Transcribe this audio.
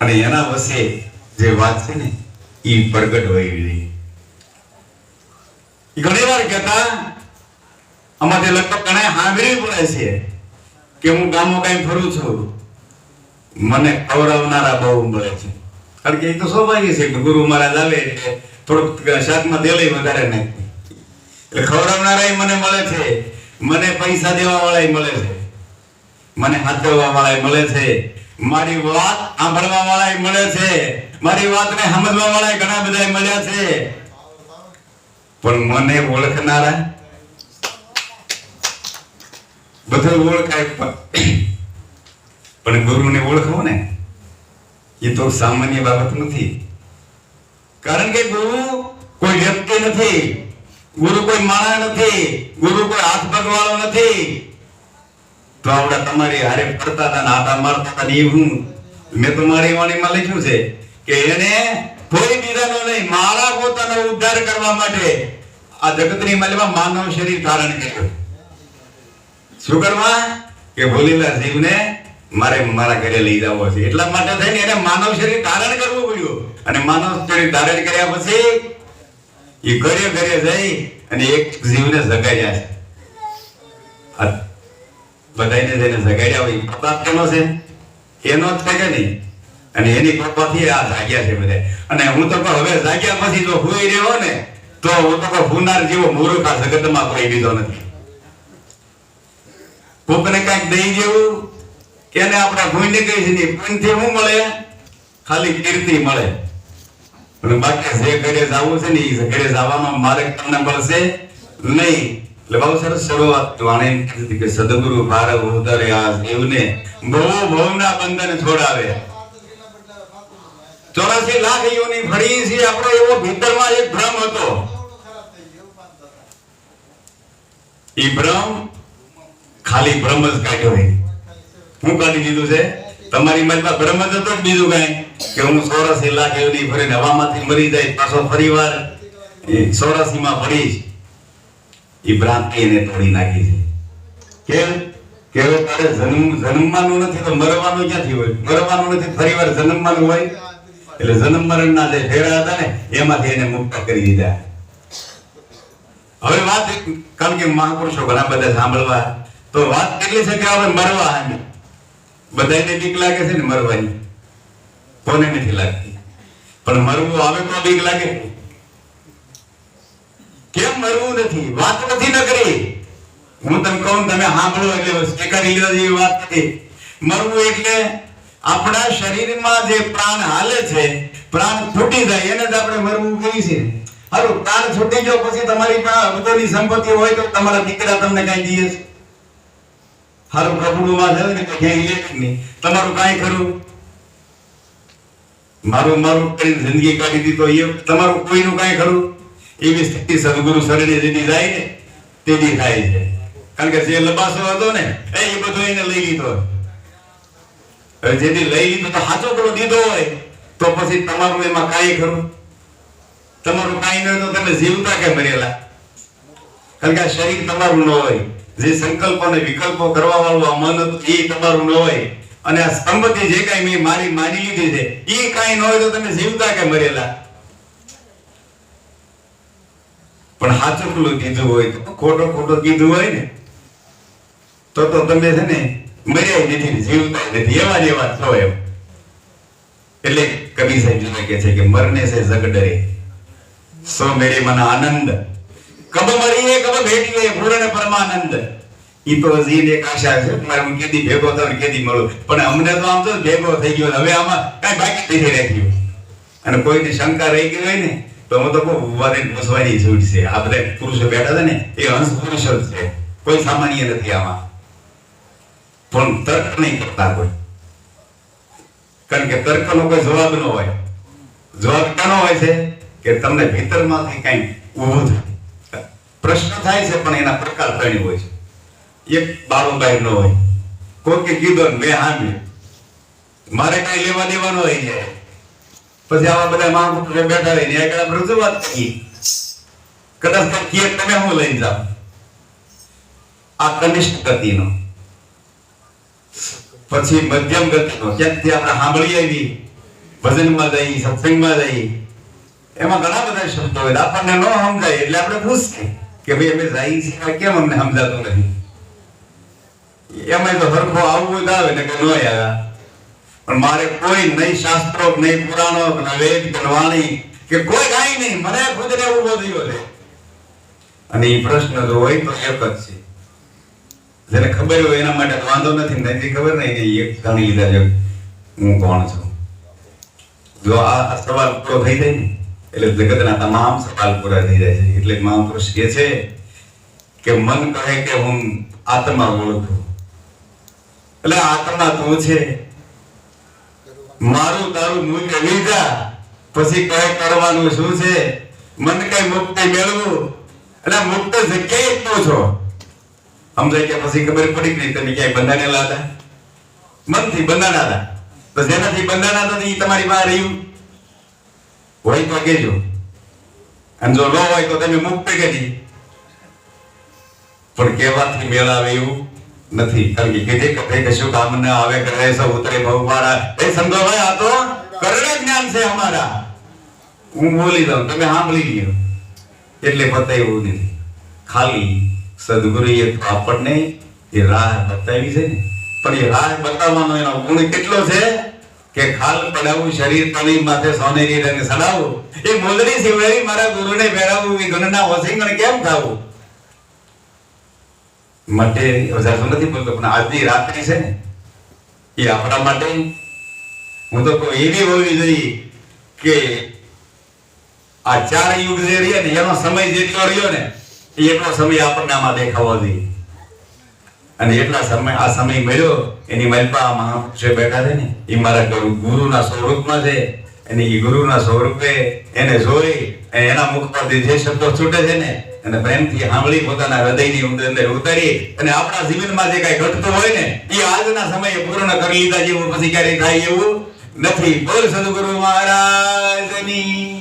અને એના વસે જે વાત છે ને એ પ્રગટ હોય એવી ઘણી વાર કહેતા અમારે લગભગ ઘણા સાંભળવી પડે છે કે હું ગામો કઈ ફરું છું. મને ખવડાવનારા બહુ મળે છે. કારણ કે એ તો સ્વાભાવિક છે કે ગુરુ મહારાજ આવે થોડુંક શાકમાં તેલ વધારે નાખી. એટલે ખવડાવનારા મને મળે છે, મને પૈસા દેવા વાળા મળે છે, મને હાથવા વાળા મળે છે. મારી વાત સાંભળવા વાળા મળે છે. મારી વાતને સમજવા વાળા ઘણા બધા મળ્યા છે. પણ મને ઓળખનારા બધું ઓળખાય પણ ગુરુને ઓળખવો ને, એ તો સામાન્ય બાબત નથી. કારણ કે ગુરુ કોઈ વ્યક્તિ નથી. ગુરુ કોઈ માણસ નથી. ગુરુ કોઈ હાથ પગ વાળો નથી. તો તમારી હારે ફરતા હતા આટા મારતા હતા હું. મેં તો મારી વાણીમાં લખ્યું છે કે એને કોઈ બીજાનો નહીં, મારા પોતાનો ઉદ્ધાર કરવા માટે આ જગતની મલમાં માનવ શરીર ધારણ કર્યું. શું કરવા? કે ભોલેલા જીવને મારે મારા ઘરે લઈ જવો છે. એટલા માટે થઈને એને માનવ શરીર ધારણ કરવું પડ્યું. અને માનવ શરીર ધારણ કર્યા પછી એ ઘરે ઘરે જઈ અને એક જીવને જગાડ્યા છે. બધાને જેને જગાડ્યા હોય બાપ કેનો છે? એનો જ છે કે નહીં? અને એની કૃપાથી આ જાગ્યા છે બધા અને હું તો હવે જાગ્યા પછી જો હુઈ રહ્યો ને, તો હું તો હુનાર જેવો મૂર્ખ આ જગતમાં કોઈ બીજો નથી. કોકને કંઈક દઈ દેવું, એને આપણે ભૂઈને કહી છે પુણ્યથી શું મળે? ખાલી કીર્તિ મળે. અને બાકી જે ઘરે જવું છે ને, એ ઘરે જવાનો માર્ગ તમને મળશે નહીં. એટલે બહુ શરૂઆત વાણી કીધી કે સદગુરુ ભારવ ઉદરે આ જીવને બહુ ભવના બંધન છોડાવે. ચોરાસી લાખ યોની ફળી છે, આપણો એવો ભીતરમાં એક ભ્રમ હતો. એ ભ્રમ ખાલી ભ્રમ જ કાઢ્યો છે હું કાઢી દીધું છે? તમારી મનમાં ભ્રમ જ હતો બીજું કઈ? કે હું ચોરાસી લાખ યોની ફરીને હવામાંથી મરી જાય, પાછો ફરી વાર એ ચોરાસીમાં ફરીશ. ભ્રાંતિ એને તોડી નાખી છે. કેમ? કે હવે તારે જન્મ જન્મવાનું નથી તો મરવાનું ક્યાંથી હોય? મરવાનું નથી, ફરીવાર જન્મવાનું હોય? એટલે જન્મ મરણના જે ફેરા હતા ને, એમાંથી એને મુક્ત કરી દીધા. હવે વાત કારણ કે મહાપુરુષો ઘણા બધા સાંભળવા, તો વાત કેટલી છે કે હવે મરવા હામી બધાને બીક લાગે છે ને મરવાની? કોને નથી લાગતી? પણ મરવું આવે તો બીક લાગે. કેમ મરવું નથી? વાત નથી ન કરી. હું તમને કહું તમે સાંભળો એટલે સ્પીકર એવી વાત નથી. મરવું એટલે આપણા શરીરમાં જે પ્રાણ હાલે છે, પ્રાણ છૂટી જાય, એને જ આપણે મરવું કહીએ છીએ. હારું પ્રાણ છૂટી ગયો પછી તમારી પાસે અબજોની સંપત્તિ હોય તો તમારા દીકરા તમને કઈ દઈએ છે? હારું કપડું છે ને ક્યાંય જ નહીં. તમારું કાંઈ ખરું? મારું મારું કરીને જિંદગી કાઢી દીધો એ તમારું કોઈનું કાંઈ ખરું? એવી સ્થિતિ સદગુરુ શરણે જેથી જાય ને તેની થાય છે. કારણ કે જે લબાસો હતો ને, એ બધો એને લઈ લીધો. જેથી લઈ લીધો તો સાચો પેલો દીધો હોય, તો પછી તમારું એમાં કાંઈ ખરું? તમારું કાંઈ ન હોય તો તમે જીવતા કે મરેલા કારણ કે આ શરીર તમારું ન હોય. જે સંકલ્પ અને વિકલ્પો કરવા વાળું આ મન હતું, એ તમારું ન હોય. અને આ સંપત્તિ જે કાંઈ મેં મારી માની લીધી છે, એ કાંઈ ન હોય તો તમે જીવતા કે મરેલા પણ સાચું ખુલ્લું કીધું હોય તો ખોટો કીધું હોય ને, તો તો તમે છે ને મર્યા નથી જીવતા નથી. એવા જ છો એમ. એટલે કવિ સાહેબ કહે છે કે મરને સે જગડરે સો મેરે મન આનંદ. કબ મરીએ, કબ ભેટીએ, પૂર્ણ પરમાનંદ. ઈ તો જીને આશા છે, મારે હું કેદી ભેગો થાવ કેદી મળું. પણ અમને તો આમ તો ભેગો થઈ ગયો. હવે આમાં કઈ બાકી નથી રાખ્યું. અને કોઈની શંકા રહી ગઈ હોય ને તો હું તો બહુ મુસવારી પૂછવાની છે આ બધા પુરુષો બેઠા ને, એ હંસ પુરુષો છે. કોઈ સામાન્ય નથી આમાં. પણ તર્ક નહીં કરતા કોઈ. કારણ કે તર્કનો કોઈ જવાબ ન હોય. જવાબ ક્યાંનો હોય છે? કે તમને ભીતરમાંથી કંઈ ઊભું થાય. પ્રશ્ન થાય છે, પણ એના પ્રકાર ત્રણ હોય છે. એક બાળો બહાર નો હોય. કોકે કીધો ને મેં હામ્યું મારે કઈ લેવા દેવાનો હોય છે? પછી આવા બધા મહાપુરુષો બેઠા હોય ને આગળ આપણે રજૂઆત કરીએ કદાચ કીએ તમે હું લઈને જાઓ? આ કનિષ્ઠ ગતિનો. પછી મધ્યમ ગતિનો. ક્યાંકથી આપણે સાંભળીએ આવી? ભજનમાં જઈ, સત્સંગમાં જઈ. એમાં ઘણા બધા શબ્દો હોય. આપણને ન સમજાય એટલે આપણે પૂછીએ કે ભાઈ, અમે જઈ છીએ કેમ અમને સમજાતું નથી? એમાં તો હરખો આવવું જ આવે ને કે ન આવ્યા મારે કોઈ નહીં શાસ્ત્રો નહીં પુરાણો વેદ કે કે કોઈ કાંઈ નહીં મને ખુદને ઊભો થયો છે. અને એ પ્રશ્ન જો હોય તો એક જ છે. જેને ખબર હોય એના માટે વાંધો નથી નથી ખબર નહીં એક જાણી લીધા છે, હું કોણ છું? જો આ સવાલ પૂરો થઈ જાય ને, એટલે જગતના તમામ સવાલ પૂરા થઈ જાય છે. એટલે મહાપુરુષ કહે છે કે મન કહે કે હું આત્મા ઓળખું એટલે આત્મા તું છે. મારું તારું મૂલ્ય લીધા પછી કહે કરવાનું શું છે? મન કઈ મુક્તિ મેળવું. એટલે મુક્ત જગ્યાએ તો છો. સમજાય કે પછી ખબર પડી ગઈ તમે ક્યાંય બંધાણેલા હતા મનથી બંધાણા હતા. તો જેનાથી બંધાણા હતા એ તમારી બહાર રહ્યું. હોય તો કેજો અને જો ન હોય તો તમે મુક્ત કરી. પણ કહેવાથી મેળ આવે એવું નથી. કારણ કે કીધે કથે કશું કામ ન આવે કરે સૌ ઉતરે ભવવાળા એ સંતો ભાઈ, આ તો કરણ જ્ઞાન છે અમારા. હું બોલી દઉં, તમે સાંભળી લ્યો. એટલે પતાય નથી. ખાલી સદગુરુએ તો આપણને એ રાહ બતાવી છે ને. પણ એ રાહ બતાવવાનો એનો ગુણ કેટલો છે કે ખાલ પડાવું, શરીર તણી માથે સોનેરી રંગ સડાવું. એ મોદરી સિવડાવી મારા ગુરુને પહેરાવું એ ગણના વસીંગણ કેમ ખાવું? માટે તો નથી બોલતો, પણ આજની રાત્રિ છે ને, એ આપણા માટે હું તો કહું એવી હોવી જોઈએ કે આ ચાર યુગ જે રહ્યા ને, એનો સમય જેટલો રહ્યો ને એટલો સમય આપણને આમાં દેખાવો જોઈએ. અને એટલા સમય, આ સમય મળ્યો, એની મલપા મહાપુરુષે બેઠા છે ને, એ મારા ગુરુ ગુરુના સ્વરૂપમાં છે. અને એ ગુરુના સ્વરૂપે એને જોઈ એના મુખ પરથી જે શબ્દો છૂટે છે ને અને પ્રેમથી સાંભળી પોતાના હૃદયની અંદર ઉતારી અને આપણા જીવનમાં જે કઈ ઘટતું હોય ને એ આજના સમયે પૂર્ણ કરી લીધા જેવું પછી ક્યારેય થાય એવું નથી બોલ સદગુરુ મહારાજની.